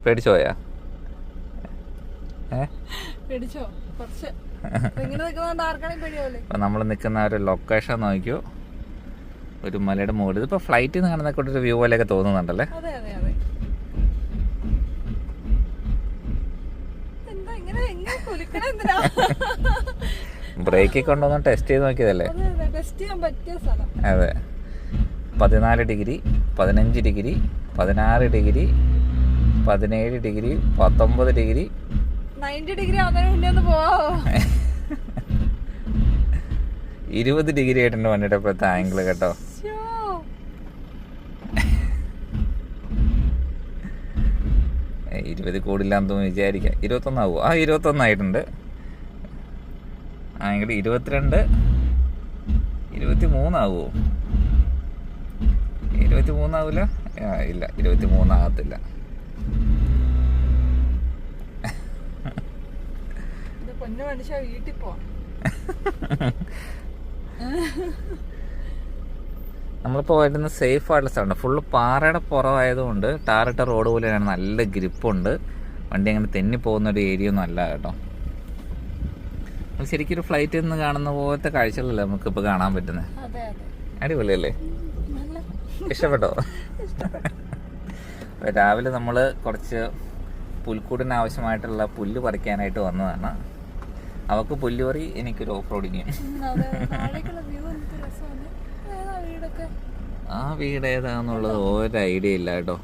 പേടിച്ചു പോയാ നമ്മൾ നിൽക്കുന്ന ഒരു ലൊക്കേഷൻ നോക്കിയോ ഒരു മലയുടെ മുകളിൽ. ഇപ്പൊ ഫ്ലൈറ്റിൽ നിന്ന് കാണുന്ന കൂടെ ഒരു വ്യൂ പോലെയൊക്കെ തോന്നുന്നുണ്ടല്ലേ? ബ്രേക്കിൽ കൊണ്ടുവന്ന് ടെസ്റ്റ് ചെയ്ത് നോക്കിയതല്ലേ? അതെ. പതിനാല് ഡിഗ്രി പതിനഞ്ച് ഡിഗ്രി പതിനാറ് ഡിഗ്രി പതിനേഴ് ഡിഗ്രി പത്തൊമ്പത് ഡിഗ്രി. നയന്റി ഡിഗ്രി ആവുന്നതിന് പോവാ ഒന്ന് പോവാമോ ഇരുപത് ഡിഗ്രി ആയിട്ടുണ്ട് വണ്ടിയുടെ ഇപ്പോഴത്തെ ആംഗിൾ കേട്ടോ. ഇരുപത് കൂടില്ലാന്ന് തോന്നുന്നു വിചാരിക്കാം. ഇരുപത്തൊന്നാവോ ആ ഇരുപത്തൊന്നായിട്ടുണ്ട് ആംഗിൾ ഇരുപത്തിരണ്ട്. ഇരുപത്തി മൂന്നാവോ ഇരുപത്തി മൂന്നാവൂല ആ, ഇല്ല ഇരുപത്തി മൂന്നാകത്തില്ല പൊന്നു മനുഷ്യ വീട്ടിൽ പോവാം നമ്മളിപ്പോൾ വരുന്ന സേഫ് ആയിട്ടുള്ള സ്ഥലമാണ്. ഫുള്ള് പാറയുടെ പുറമായതുകൊണ്ട് ടാറിട്ട റോഡ് പോലെയാണ് നല്ല ഗ്രിപ്പുണ്ട്. വണ്ടി അങ്ങനെ തെന്നി പോകുന്ന ഒരു ഏരിയ ഒന്നും അല്ല കേട്ടോ. നമ്മൾ ശരിക്കും ഒരു ഫ്ലൈറ്റിൽ നിന്ന് കാണുന്ന പോലത്തെ കാഴ്ചകളല്ലേ നമുക്കിപ്പോൾ കാണാൻ പറ്റുന്നത് അടിപൊളിയല്ലേ? ഇഷ്ടപ്പെട്ടോ. രാവിലെ നമ്മൾ കുറച്ച് പുൽക്കൂടിന് ആവശ്യമായിട്ടുള്ള പുല്ല് പറിക്കാനായിട്ട് വന്നതാണ്. അവക്ക് പുല്ല് പറി എനിക്കൊരു ഓഫ് റോഡിങ് ആ വീട് ഏതാന്നുള്ളത് ഒരു ഐഡിയ ഇല്ല കേട്ടോ.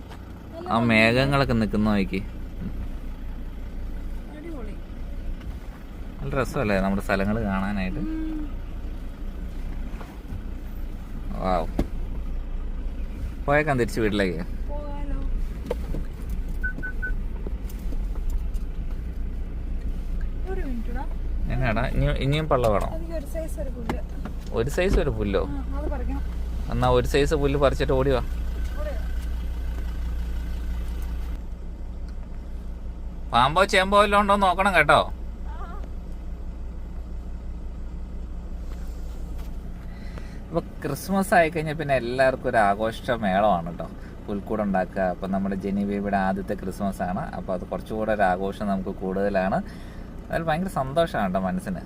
ആ മേഘങ്ങളൊക്കെ നിൽക്കുന്ന നോക്കി. നല്ല രസമല്ലേ നമ്മുടെ സ്ഥലങ്ങൾ കാണാനായിട്ട്. വാവ്. പോയേക്കാൻ തിരിച്ച് വീട്ടിലേക്ക്. എന്നാടാ ഇനി ഇനിയും പള്ള വേണം? ഒരു സൈസ് ഒരു പുല്ല്. എന്നാ ഒരു സൈസ് പുല്ല് പറിച്ചിട്ട് ഓടി വാ. പാമ്പോ ചേമ്പോ വല്ലതും ഉണ്ടോ നോക്കണം കേട്ടോ. ഇപ്പൊ ക്രിസ്മസ് ആയി കഴിഞ്ഞാൽ പിന്നെ എല്ലാവർക്കും ഒരു ആഘോഷ മേളമാണ് കേട്ടോ പുൽക്കൂട് ഉണ്ടാക്കുക. അപ്പം നമ്മുടെ ജെനി ബേബിയുടെ ആദ്യത്തെ ക്രിസ്മസ് ആണ്. അപ്പോൾ അത് കുറച്ചുകൂടെ ഒരു ആഘോഷം നമുക്ക് കൂടുതലാണ്. അതിൽ ഭയങ്കര സന്തോഷമാണ് കേട്ടോ മനസ്സിന്.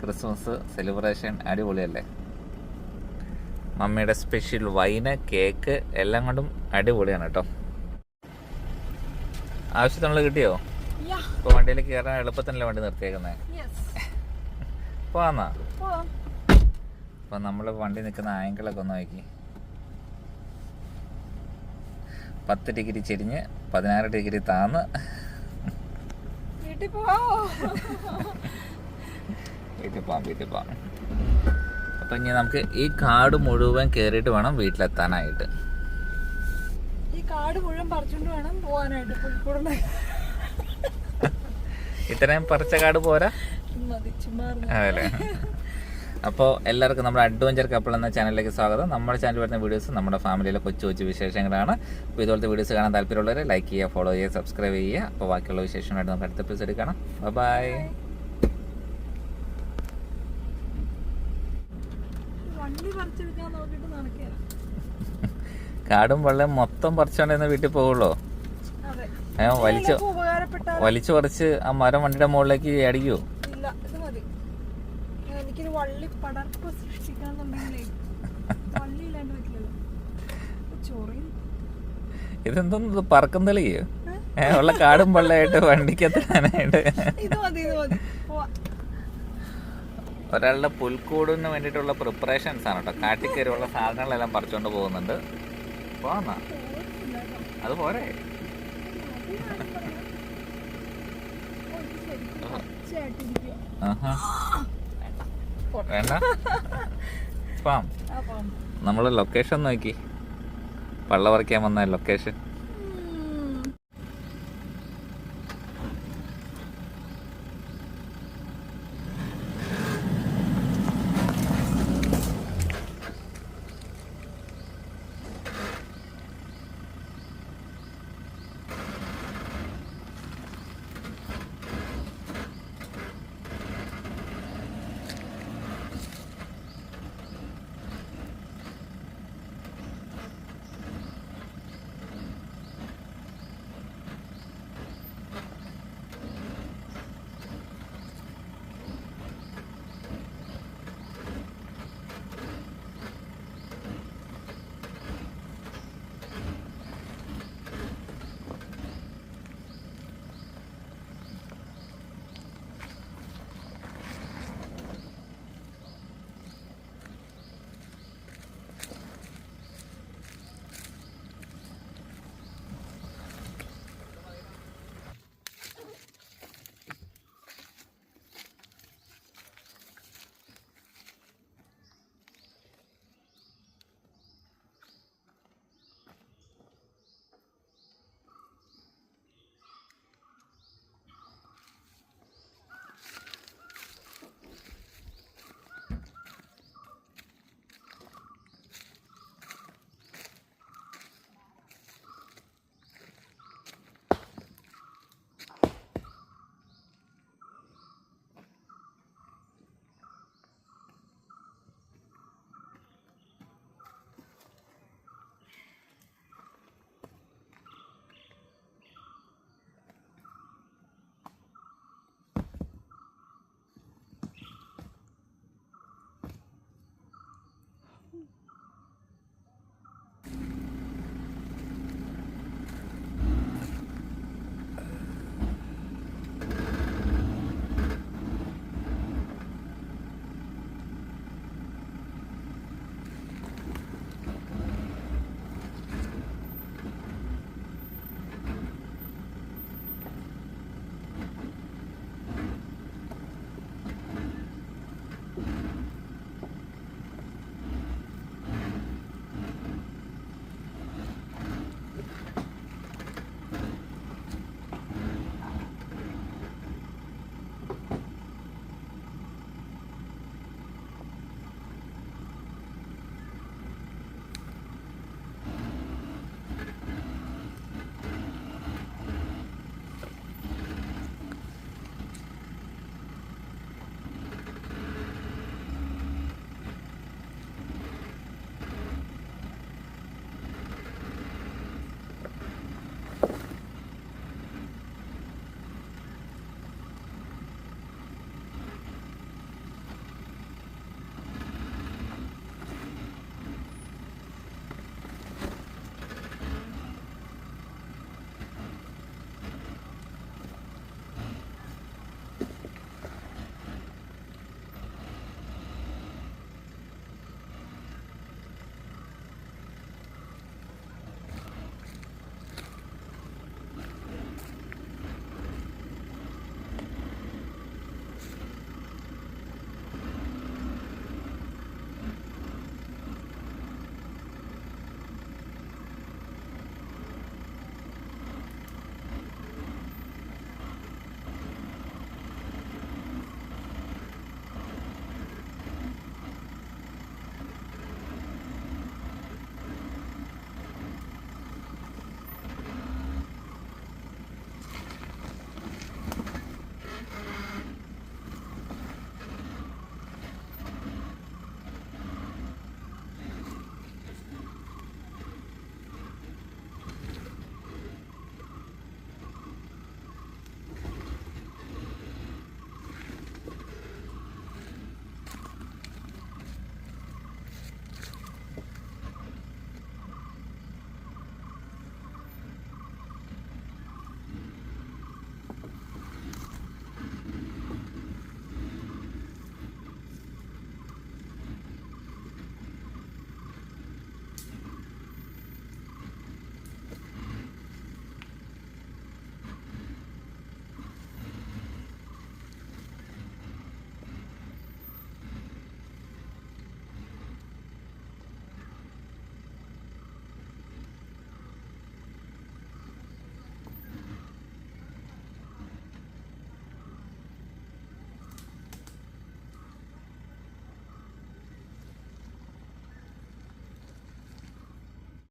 ക്രിസ്മസ് സെലിബ്രേഷൻ അടിപൊളിയല്ലേ? മമ്മിയുടെ സ്പെഷ്യൽ വൈന് കേക്ക് എല്ലാം കൊണ്ടും അടിപൊളിയാണ് കേട്ടോ. ആവശ്യത്തിനുള്ള കിട്ടിയോ? ഇപ്പോൾ വണ്ടിയിൽ കയറാൻ എളുപ്പത്തിനല്ലേ വണ്ടി നിർത്തിയേക്കുന്നത്. പോവാന്നാ? പോവാം. അപ്പൊ നമ്മൾ വണ്ടി നിൽക്കുന്ന ആംഗിളൊക്കെ ഒന്ന് നോക്കി. പത്ത് ഡിഗ്രി ചെരിഞ്ഞ് പതിനാറ് ഡിഗ്രി താന്ന്. വീട്ടിൽ പോവാമോ വീട്ടിൽ പോവാം വീട്ടിൽ പോവാം അപ്പൊ ഇനി നമുക്ക് ഈ കാട് മുഴുവൻ കയറിയിട്ട് വേണം വീട്ടിലെത്താനായിട്ട്. ഈ കാട് മുഴുവൻ പറിച്ചുകൊണ്ട് വേണം പോവാനായിട്ട് പുൽക്കൂടുന്ന ഇത്രയും പറിച്ച കാട് പോരാ? അതെ അപ്പോൾ എല്ലാവർക്കും നമ്മുടെ അഡ്വഞ്ചർ കപ്പിൾ എന്ന ചാനലിലേക്ക് സ്വാഗതം. നമ്മുടെ ചാനൽ വരുന്ന വീഡിയോസ് നമ്മുടെ ഫാമിലിയിലെ കൊച്ചു കൊച്ചു വിശേഷങ്ങളാണ്. അപ്പോൾ ഇതുപോലത്തെ വീഡിയോസ് കാണാൻ താല്പര്യമുള്ളവർ ലൈക്ക് ചെയ്യുക ഫോളോ ചെയ്യുക സബ്സ്ക്രൈബ് ചെയ്യുക. അപ്പോൾ ബാക്കിയുള്ള വിശേഷങ്ങളായിട്ട് നമുക്ക് അടുത്ത എപ്പിസോഡിൽ കാണാം. ബൈ കാടും വെള്ളം മൊത്തം പറിച്ചോണ്ടെന്ന് വീട്ടിൽ പോകുള്ളൂ വലിച്ചു വലിച്ചു പറിച്ച് ആ മരം വണ്ടിയുടെ മുകളിലേക്ക് അടിക്കൂ ഇല്ല ഇത് മതി എനിക്കൊരു വള്ളി പടർപ്പ് സൃഷ്ടിക്കാന്നുണ്ടെങ്കിലേ വള്ളി ഇല്ലാണ്ട് പറ്റില്ലല്ലോ. ചൊറി ഇതെന്തോന്ന് പറക്കം തെളിയോ ഉള്ള കാടും പള്ളയായിട്ട് വണ്ടിക്ക് എത്താനായിട്ട് ഒരാളുടെ പുൽക്കൂടിന് വേണ്ടിയിട്ടുള്ള പ്രിപ്പറേഷൻസ് ആണ് കേട്ടോ കാട്ടിക്കരുള്ള സാധനങ്ങളെല്ലാം പറിച്ചുകൊണ്ട് പോകുന്നുണ്ട്. പോന്നാ? അത് പോരെ? ആഹാ. വേണ്ട. പാം നമ്മൾ ലൊക്കേഷൻ നോക്കി. പള്ള പറിക്കാൻ വന്ന ലൊക്കേഷൻ